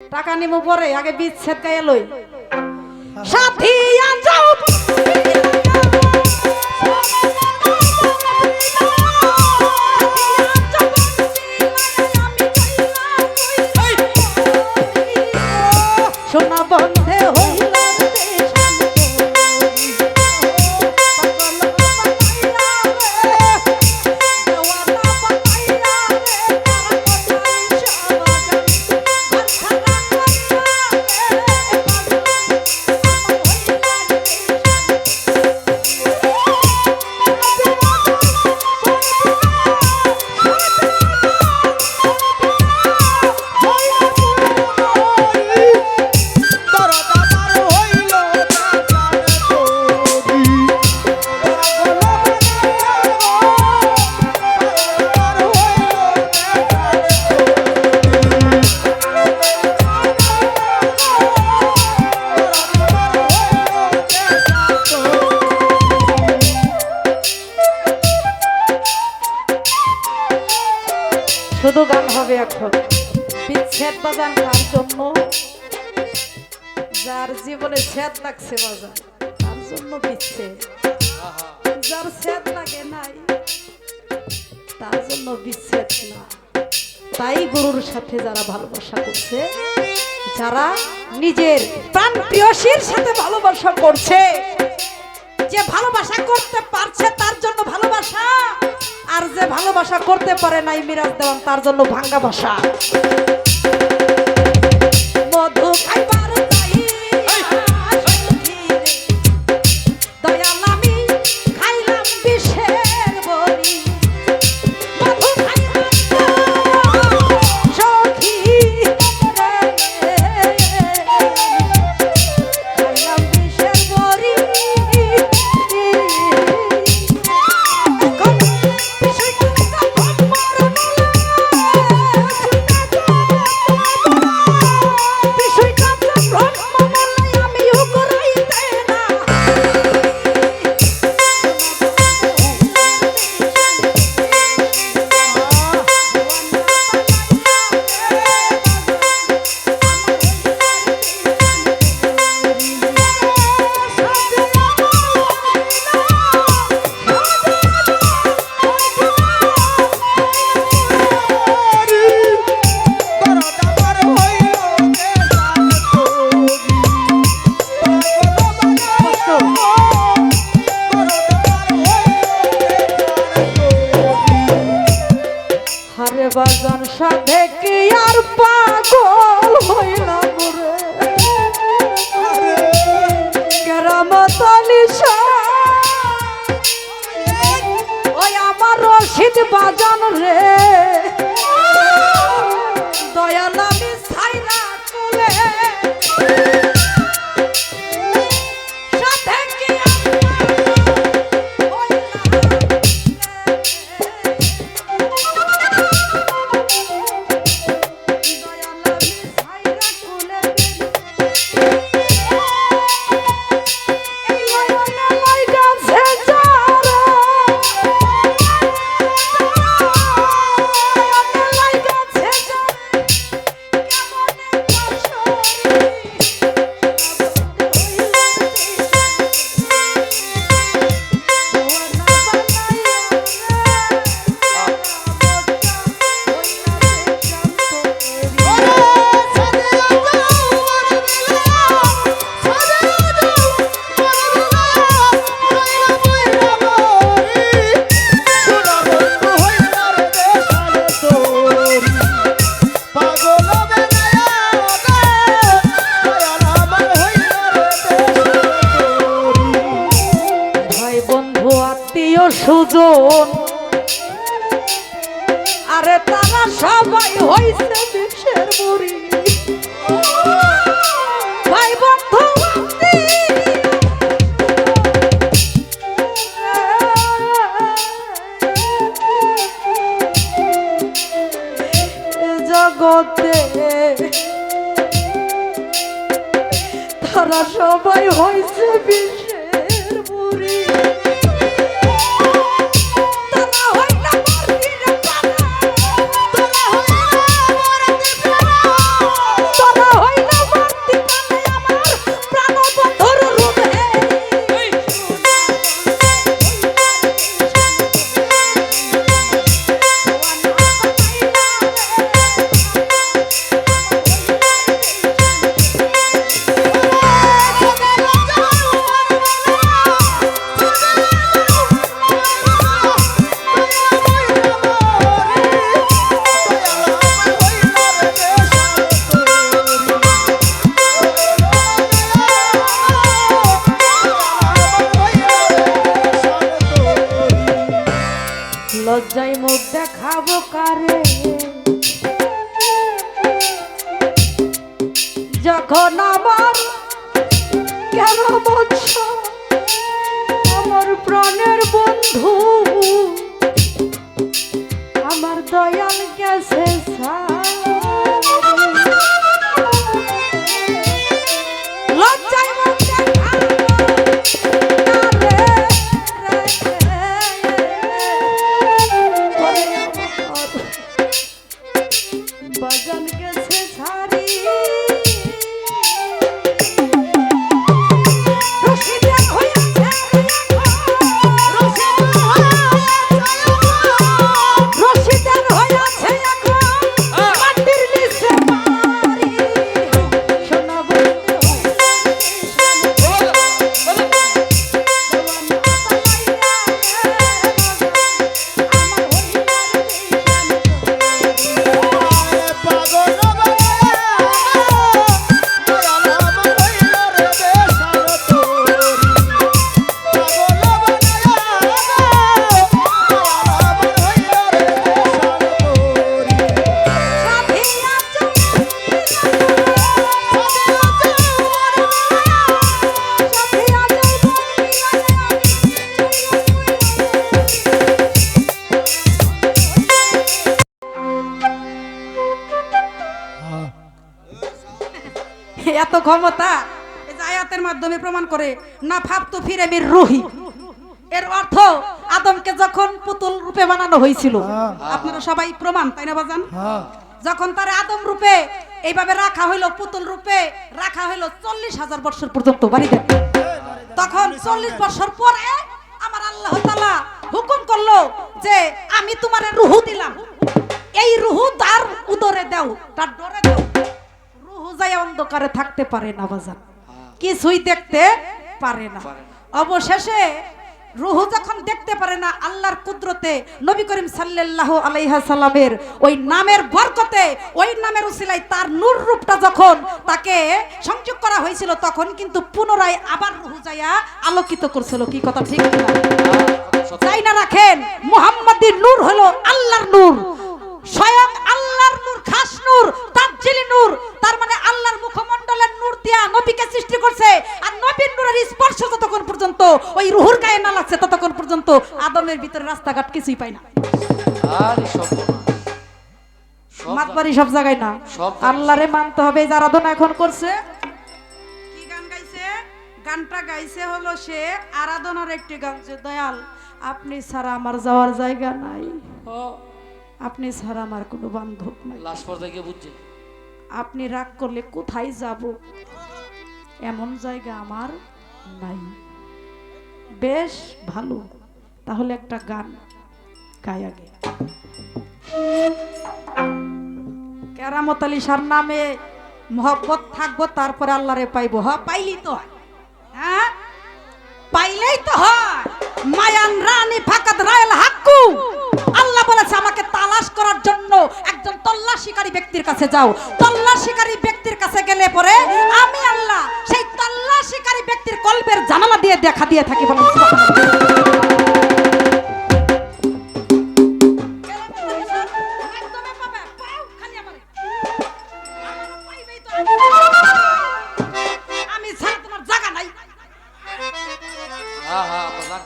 টাকা নিব পরে আগে বিচ্ছেদ গায়ে লই। সাথী গান হবে এখন। বিচ্ছেদ বাজান কার জন্য? যার জীবনে ছেদ লাগছে বাজান, তার জন্য বিচ্ছেদ। যার ছেদ লাগে নাই, তার জন্য বিচ্ছেদ না। তাই গরুর সাথে যারা ভালোবাসা করছে, যারা নিজের প্রাণ প্রিয়সীর সাথে ভালোবাসা করছে যে ভালোবাসা করতে পারছে, তার জন্য ভালোবাসা। আর যে ভালোবাসা করতে পারে নাই মিরাজ দেওয়ান, তার জন্য ভাঙ্গা বাসা। মধু খাইবার amore সুজন। আরে তারা সবাই হইছে বিষের মুড়ি। সবাই হয়েছে বিষের যখন আমার কেন বলছ? আমার প্রাণের বন্ধু। আমার দয়াল গেছে লজ্জায় এত ক্ষমতা আয়াতের মাধ্যমে প্রমাণ করে না ভাবতো ফিরে বের রুহি। এর অর্থ আদমকে যখন পুতুল রূপে বানানো হয়েছিল আপনারা সবাই প্রমাণ তাই না বাজান? যখন তার আদম রূপে এইভাবে রাখা হইল পুতুল রূপে রাখা হইল চল্লিশ হাজার বছর পর্যন্ত বাড়িতে তখন চল্লিশ বছর পরে আমার আল্লাহ তাআলা হুকুম করল যে আমি তোমার রুহু দিলাম। এই রুহু তার উদরে দাও তার ডরে দাও। যায় অন্ধকারে থাকতে পারে না বাজান। কিছুই দেখতে পারে না। অবশেষে রুহু যখন দেখতে পারে না আল্লাহর কুদরতে নবী করিম সাল্লাল্লাহু আলাইহা সাল্লামের ওই নামের বরকতে ওই নামের উসিলায় তার নূর রূপটা যখন তাকে সংযোগ করা হয়েছিল তখন কিন্তু পুনরায় আবার রুহু যাইয়া আলোকিত করছিল। কি কথা ঠিক চাই না রাখেন মুহাম্মাদি নূর হলো আল্লাহর নূর। স্বয়ং আল্লাহর নূর খাস নূর। তাজ্জিলি নূর তার মানে আল্লাহর মুখমণ্ডলের নূর দিয়া নবীকে সৃষ্টি করছে। আর নবীর নূরের স্পর্শ যতক্ষণ পর্যন্ত ওই রুহুর গায়ে না লাগছে ততক্ষণ পর্যন্ত আদমের ভিতরে রাস্তাঘাট কিছুই পায় না। আরে সব মাতবাড়ি সব জায়গায় না। আল্লাহরে মানতে হবে এই যে আরাধনা এখন করছে। কি গান গাইছে? গানটা গাইছে হলো সে আরাধনার একটি গান যে দয়াল আপনি ছাড়া আমার যাওয়ার জায়গা নাই। ও, আপনি ছাড়া আমার কোনো বান্ধব নাই। লাশ পর্দায় গিয়ে বুঝছে। আপনি রাগ করলে কোথায় যাব? এমন জায়গা আমার নাই। বেশ ভালো। তাহলে একটা গান গাই আগে। কেরামত আলী সার নামে মহব্বত থাকব, তারপরে আল্লাহরে পাইবো। হ পাইলি তো হ্যাঁ? পাইলেই তো হয়। মায়ান রানী ফাকাত রায়ল হাক্কু। আমাকে তালাশ করার জন্য একজন তল্লা শিকারী ব্যক্তির কাছে যাও তল্লা শিকারী ব্যক্তির কাছে গেলে পরে আমি আল্লাহ সেই তল্লা শিকারী ব্যক্তির কল্পের জানালা দিয়ে দেখা দিয়ে থাকি সুবহানাল্লাহ।